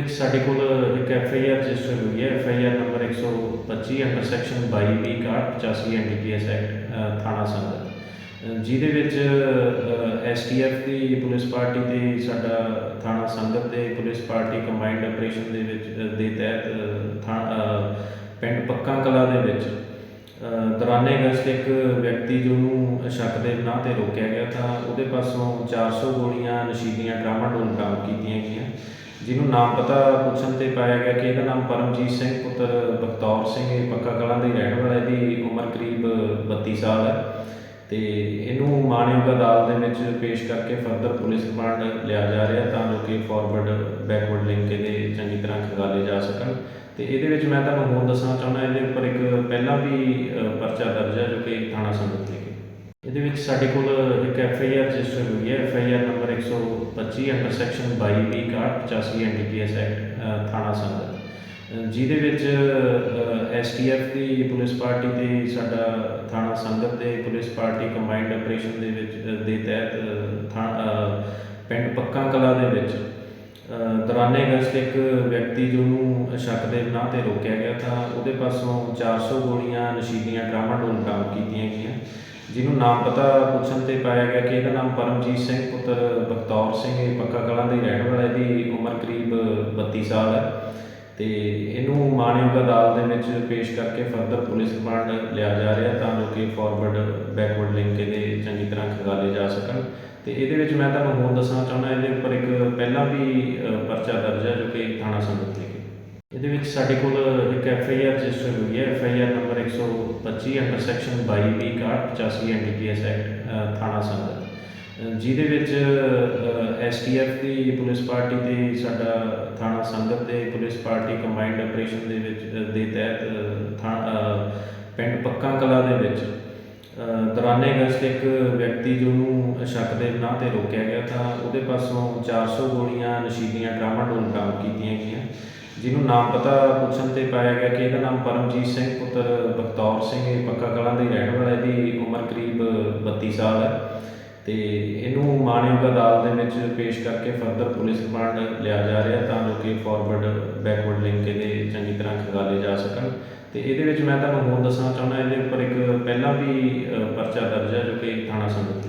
ਵਿੱਚ ਸਾਡੇ ਕੋਲ ਇੱਕ ਐਫ ਆਈ ਆਰ ਰਜਿਸਟਰ ਹੋਈ ਹੈ। F I R number 125 under section 22 B 85 NDPS act ਥਾਣਾ ਸੰਗਤ। ਜਿਹਦੇ ਵਿੱਚ ਐਸਟੀਐਫ ਦੀ ਪੁਲਿਸ ਪਾਰਟੀ ਤੇ ਸਾਡਾ ਥਾਣਾ ਸੰਗਤ ਦੇ ਪੁਲਿਸ ਪਾਰਟੀ ਕੰਬਾਈਨਡ ਆਪਰੇਸ਼ਨ ਦੇ ਵਿੱਚ ਦੇ ਤਹਿਤ ਪਿੰਡ ਪੱਕਾ ਕਲਾ ਦੇ ਵਿੱਚ ਦੌਰਾਨੇ ਗਸ਼ਤ ਇੱਕ ਵਿਅਕਤੀ ਜਿਹਨੂੰ ਸ਼ੱਕ ਦੇ ਨਾਂ ਤੇ ਰੋਕਿਆ ਗਿਆ ਤਾਂ ਉਹਦੇ ਪਾਸੋਂ 400 ਗੋਲੀਆਂ ਨਸ਼ੀਲੀਆਂ ਡਰਾਮਾ ਡੋਲ ਬਰਾਮਦ ਕੀਤੀਆਂ ਗਈਆਂ, ਜਿਹਨੂੰ ਨਾਮ ਪਤਾ ਪੁੱਛਣ ਤੇ ਪਾਇਆ ਗਿਆ ਕਿ ਇਹਦਾ ਨਾਮ ਪਰਮਜੀਤ ਸਿੰਘ, ਪੁੱਤਰ ਬਖਤੌਰ ਸਿੰਘ, ਇਹ ਪੱਕਾ ਕਲਾਂ ਦੇ ਰਹਿਣ ਵਾਲਾ, ਇਹਦੀ ਉਮਰ ਕਰੀਬ 32 ਸਾਲ ਹੈ ਤੇ ਇਹਨੂੰ ਮਾਨਯੋਗ ਅਦਾਲਤ ਦੇ ਵਿੱਚ ਪੇਸ਼ ਕਰਕੇ ਫਰਦਰ ਪੁਲਿਸ ਰਿਮਾਂਡ ਲਿਆ ਜਾ ਰਿਹਾ ਤਾਂ ਜੋ ਕਿ ਫਾਰਵਰਡ ਬੈਕਵਰਡ ਲਿੰਕ ਇਹਦੇ ਚੰਗੀ ਤਰ੍ਹਾਂ ਖਗਾਲੇ ਜਾ ਸਕਣ ਤੇ ਇਹਦੇ ਵਿੱਚ ਮੈਂ ਤੁਹਾਨੂੰ ਹੋਰ ਦੱਸਣਾ ਚਾਹੁੰਦਾ, ਇਹਦੇ ਉੱਪਰ ਇੱਕ ਪਹਿਲਾਂ ਵੀ ਪਰਚਾ ਦਰਜ ਹੈ ਜੋ ਕਿ ਥਾਣਾ ਸੰਗਤ ਵਿਖੇ ਇਹਦੇ ਵਿੱਚ ਸਾਡੇ ਕੋਲ ਇੱਕ ਐਫ ਆਈ ਆਰ ਰਜਿਸਟਰ ਹੋਈ ਹੈ। F I R number 125 under section 22 B 85 NDPS act ਥਾਣਾ ਸੰਗਤ। ਜਿਹਦੇ ਵਿੱਚ ਐਸ ਦੀ ਪੁਲਿਸ ਪਾਰਟੀ ਤੇ ਸਾਡਾ ਥਾਣਾ ਸੰਗਤ ਦੇ ਪੁਲਿਸ ਪਾਰਟੀ ਕੰਬਾਈਨਡ ਆਪਰੇਸ਼ਨ ਦੇ ਵਿੱਚ ਦੇ ਤਹਿਤ ਪਿੰਡ ਪੱਕਾ ਕਲਾ ਦੇ ਵਿੱਚ ਦੌਰਾਨੇ ਗਸ਼ਤ ਇੱਕ ਵਿਅਕਤੀ ਜਿਹਨੂੰ ਸ਼ੱਕ ਦੇ ਨਾਂ ਤੇ ਰੋਕਿਆ ਗਿਆ ਤਾਂ ਉਹਦੇ ਪਾਸੋਂ 400 ਗੋਲੀਆਂ ਨਸ਼ੀਲੀਆਂ ਡਰਾਮਾ ਟਰਾਮਾਡੋਲ ਬਰਾਮਦ ਕੀਤੀਆਂ ਗਈਆਂ, ਜਿਹਨੂੰ ਨਾਮ ਪਤਾ ਪੁੱਛਣ ਤੇ ਪਾਇਆ ਗਿਆ ਕਿ ਇਹਦਾ ਨਾਮ ਪਰਮਜੀਤ ਸਿੰਘ, ਪੁੱਤਰ ਬਖਤੌਰ ਸਿੰਘ, ਇਹ ਪੱਕਾ ਕਲਾਂ ਦੇ ਰਹਿਣ ਵਾਲਾ ਇਹਦੀ ਉਮਰ ਕਰੀਬ 32 ਸਾਲ ਹੈ। ਤੇ ਇਹਨੂੰ ਮਾਨਯੋਗ ਅਦਾਲਤ ਦੇ ਵਿੱਚ ਪੇਸ਼ ਕਰਕੇ ਫਰਦਰ ਪੁਲਿਸ ਰਿਮਾਂਡ ਲਿਆ ਜਾ ਰਿਹਾ ਤਾਂ ਜੋ ਕਿ ਫਾਰਵਰਡ ਬੈਕਵਰਡ ਲਿੰਕ ਇਹਦੇ ਚੰਗੀ ਤਰ੍ਹਾਂ ਖੰਗਾਲੇ ਜਾ ਸਕਣ। ਤੇ ਇਹਦੇ ਵਿੱਚ ਮੈਂ ਤੁਹਾਨੂੰ ਹੋਰ ਦੱਸਣਾ ਚਾਹੁੰਦਾ, ਇਹਦੇ ਉੱਪਰ ਇੱਕ ਪਹਿਲਾਂ ਵੀ ਪਰਚਾ ਦਰਜ ਹੈ ਜੋ ਕਿ ਥਾਣਾ ਸੰਗਤ ਵਿਖੇ। ਇਹਦੇ ਵਿੱਚ ਸਾਡੇ ਕੋਲ ਇੱਕ ਐਫ ਆਈ ਆਰ ਰਜਿਸਟਰ ਹੋਈ ਹੈ। F I R number 125 under section 22 B 85 NDPS act ਥਾਣਾ ਸੰਗਤ। ਜਿਹਦੇ ਵਿੱਚ ਐਸ ਟੀ ਐਫ ਦੀ ਪੁਲਿਸ ਪਾਰਟੀ ਤੇ ਸਾਡਾ ਥਾਣਾ ਸੰਗਤ ਦੇ ਪੁਲਿਸ ਪਾਰਟੀ ਕੰਬਾਈਨਡ ਆਪਰੇਸ਼ਨ ਦੇ ਵਿੱਚ ਦੇ ਤਹਿਤ ਥਾ- ਪਿੰਡ ਪੱਕਾ ਕਲਾ ਦੇ ਵਿੱਚ ਅ, ਦੌਰਾਨੇ ਗਸ਼ਤ ਇੱਕ ਵਿਅਕਤੀ ਜਿਹਨੂੰ ਸ਼ੱਕ ਦੇ ਨਾਂ ਤੇ ਰੋਕਿਆ ਗਿਆ ਤਾਂ ਉਹਦੇ ਪਾਸੋਂ 400 ਗੋਲੀਆਂ ਨਸ਼ੀਲੀਆਂ ਟਰਾਮਾਡੋਲ ਬਰਾਮਦ ਕੀਤੀਆਂ ਗਈਆਂ ਜਿਹਨੂੰ ਨਾਮ ਪਤਾ ਪੁੱਛਣ ਤੇ ਪਾਇਆ ਗਿਆ ਕਿ ਇਹਦਾ ਨਾਮ ਪਰਮਜੀਤ ਸਿੰਘ ਪੁੱਤਰ ਬਖਤੌਰ ਸਿੰਘ ਇਹ ਪੱਕਾ ਕਲਾਂ ਦੇ ਰਹਿਣ ਵਾਲਾ ਇਹਦੀ ਉਮਰ ਕਰੀਬ 32 ਸਾਲ ਹੈ। ਤੇ ਇਹਨੂੰ ਮਾਨਯੋਗ ਅਦਾਲਤ ਦੇ ਵਿੱਚ ਪੇਸ਼ ਕਰਕੇ ਫਰਦਰ ਪੁਲਿਸ ਰਿਮਾਂਡ ਲਿਆ ਜਾ ਰਿਹਾ ਤਾਂ ਜੋ ਕਿ ਫਾਰਵਰਡ ਬੈਕਵਰਡ ਲਿੰਕ ਇਹਦੇ ਚੰਗੀ ਤਰ੍ਹਾਂ ਖੰਗਾਲੇ ਜਾ ਸਕਣ। ਤੇ ਇਹਦੇ ਵਿੱਚ ਮੈਂ ਤੁਹਾਨੂੰ ਹੋਰ ਦੱਸਣਾ ਚਾਹੁੰਦਾ, ਇਹਦੇ ਉੱਪਰ ਇੱਕ ਪਹਿਲਾਂ ਵੀ ਪਰਚਾ ਦਰਜ ਹੈ ਜੋ ਕਿ ਥਾਣਾ ਸੰਗਤ